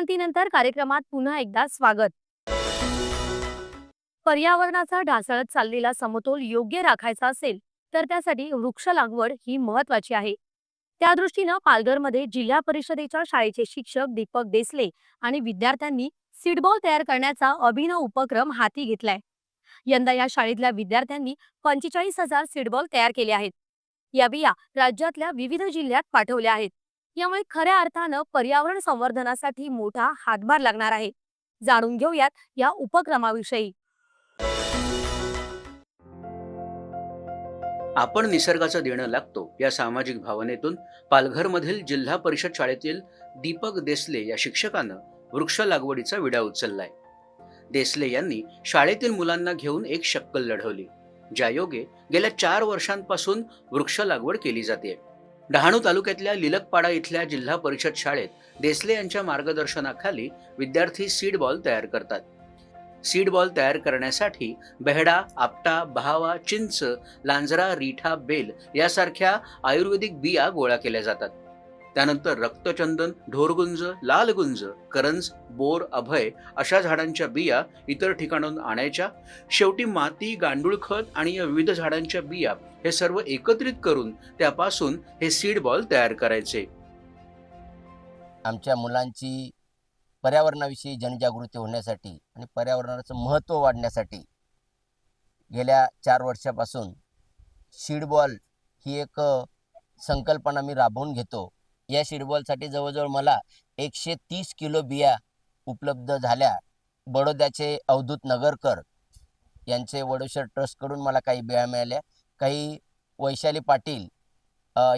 विश्रांतीनंतर कार्यक्रमात पुन्हा एकदा स्वागत. पर्यावरणाचा ढासळत चाललेला समतोल योग्य राखायचा असेल तर त्यासाठी वृक्ष लागवड ही महत्वाची आहे. त्या दृष्टीनं पालघरमध्ये जिल्हा परिषदेच्या शाळेचे शिक्षक दीपक देसले आणि विद्यार्थ्यांनी सीडबॉल तयार करण्याचा अभिनव उपक्रम हाती घेतलाय. यंदा या शाळेतल्या विद्यार्थ्यांनी पंचेचाळीस हजार सीडबॉल तयार केले आहेत. या बिया राज्यातल्या विविध जिल्ह्यात पाठवल्या आहेत. यामुळे खऱ्या अर्थानं पर्यावरण संवर्धनासाठी मोठा हातभार लागणार आहे. जाणून घेऊयात या उपक्रमाविषयी. आपण निसर्गाचं देणं लागतो या सामाजिक भावनेतून पालघरमधील जिल्हा परिषद शाळेतील दीपक देसले या शिक्षकानं वृक्ष लागवडीचा विडा उचललाय. देसले यांनी शाळेतील मुलांना घेऊन एक शक्कल लढवली. ज्यायोगे गेल्या चार वर्षांपासून वृक्ष लागवड केली जाते डहाणू तालुक्यातल्या लिलकपाडा इथल्या जिल्हा परिषद शाळेत देसले यांच्या मार्गदर्शनाखाली विद्यार्थी सीड बॉल तयार करतात. सीड बॉल तयार करण्यासाठी बेहडा आपटा बहावा चिंच लांजरा रिठा बेल यासारख्या आयुर्वेदिक बिया गोळा केल्या जातात. त्यानंतर रक्तचंदन ढोरगुंज लालगुंज करंज बोर अभय अशा झाडांच्या बिया इतर ठिकाणाहून आणायच्या. शेवटी माती गांडूळ खत आणि या विविध झाडांच्या बिया हे सर्व एकत्रित करून त्यापासून हे सीड बॉल तयार करायचे. आमच्या मुलांची पर्यावरणाविषयी जनजागृती होण्यासाठी आणि पर्यावरणाचं महत्त्व वाढण्यासाठी गेल्या चार वर्षापासून सीडबॉल ही एक संकल्पना मी राबवून घेतो. या सीडबॉलसाठी जवळजवळ मला एकशे तीस किलो बिया उपलब्ध झाल्या. बडोद्याचे अवधूत नगरकर यांचे वडोशर ट्रस्टकडून मला काही बिया मिळाल्या. काही वैशाली पाटील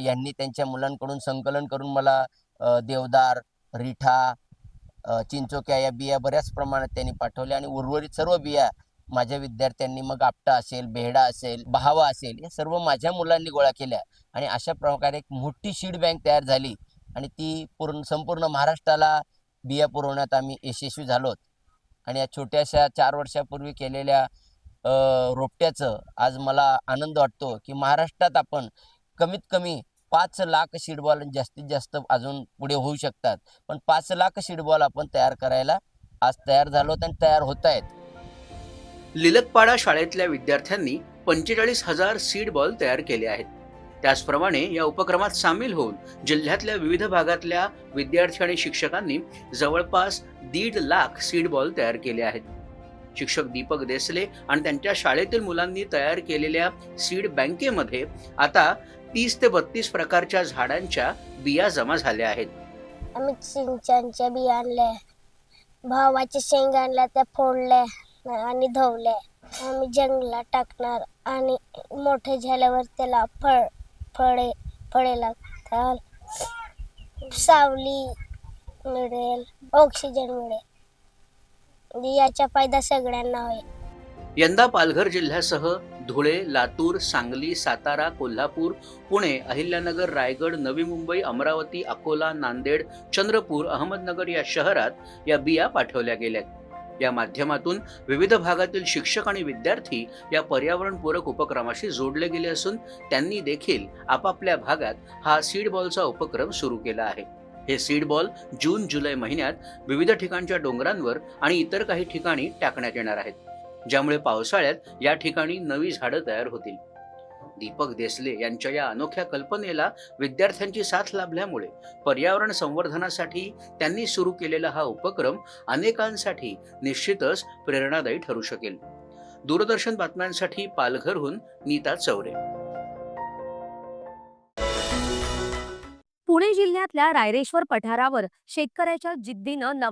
यांनी त्यांच्या मुलांकडून संकलन करून मला देवदार रिठा चिंचोक्या या बिया बऱ्याच प्रमाणात त्यांनी पाठवल्या आणि उर्वरित सर्व बिया माझ्या विद्यार्थ्यांनी मग आपटा असेल बेहडा असेल बहावा असेल या सर्व माझ्या मुलांनी गोळा केल्या. आणि अशा प्रकारे एक मोठी सीड बँक तयार झाली. आणि ती पूर्ण संपूर्ण महाराष्ट्राला बिया पुरवण्यात आम्ही यशस्वी झालोत आणि या छोट्याशा चार वर्षापूर्वी केलेल्या रोपट्याचं आज मला आनंद वाटतो की महाराष्ट्रात आपण कमीत कमी पाच लाख सीडबॉल जास्तीत जास्त अजून पुढे होऊ शकतात. पण पाच लाख सीडबॉल आपण तयार करायला आज तयार झालो आणि तयार होत आहेत. लिलकपाडा शाळेतल्या विद्यार्थ्यांनी पंचेचाळीस हजार सीड बॉल तयार केले आहेत. त्याचप्रमाणे या उपक्रमात सामील होऊन जिल्ह्यातल्या विविध भागातल्या विद्यार्थी आणि शिक्षकांनी जवळपास दीड लाख सीड बॉल तयार केले आहेत. शिक्षक दीपक देसले आणि त्यांच्या शाळेतील मुलांनी तयार केलेल्या सीड बँकेमध्ये आता तीस ते बत्तीस प्रकारच्या झाडांच्या बिया जमा झाल्या आहेत. आम्ही सिंचनच्या बिया आणल्या भावाचे शेंग आणल्या त्या फोडल्या. आणि धवल्या आम्ही जंगलात टाकणार आणि मोठे झाल्यावर त्याला फळ फळे फळे लागतात सावली मिळेल ऑक्सिजन मिळेल. याचा फायदा सगळ्यांना होईल. यंदा पालघर जिल्ह्यासह धुळे लातूर सांगली सातारा कोल्हापूर पुणे अहिल्यानगर रायगड नवी मुंबई अमरावती अकोला नांदेड चंद्रपूर अहमदनगर या शहरात या बिया पाठवल्या गेल्या या माध्यमातून विविध भागातील शिक्षक आणि विद्यार्थी या पर्यावरणपूरक उपक्रमाशी जोडले गेले असून त्यांनी देखील आपापल्या भागात हा सीड बॉलचा उपक्रम सुरू केला आहे. हे सीड बॉल जून जुलै महिन्यात विविध ठिकाणच्या डोंगरांवर आणि इतर काही ठिकाणी टाकण्यात येणार आहेत. ज्यामुळे पावसाळ्यात या ठिकाणी नवी झाडं तयार होतील. दीपक देसले यांच्या या अनोख्या कल्पनेला विद्यार्थ्यांची साथ लाभल्यामुळे पर्यावरण संवर्धनासाठी त्यांनी सुरू केलेला हा उपक्रम अनेकांसाठी निश्चितच प्रेरणादायी ठरू शकेल. दूरदर्शन बातम्यांसाठी पालघरहून नीता चौरे. पुणे जिल्ह्यातल्या रायरेश्वर पठारावर शेतकऱ्याच्या जिद्दीनं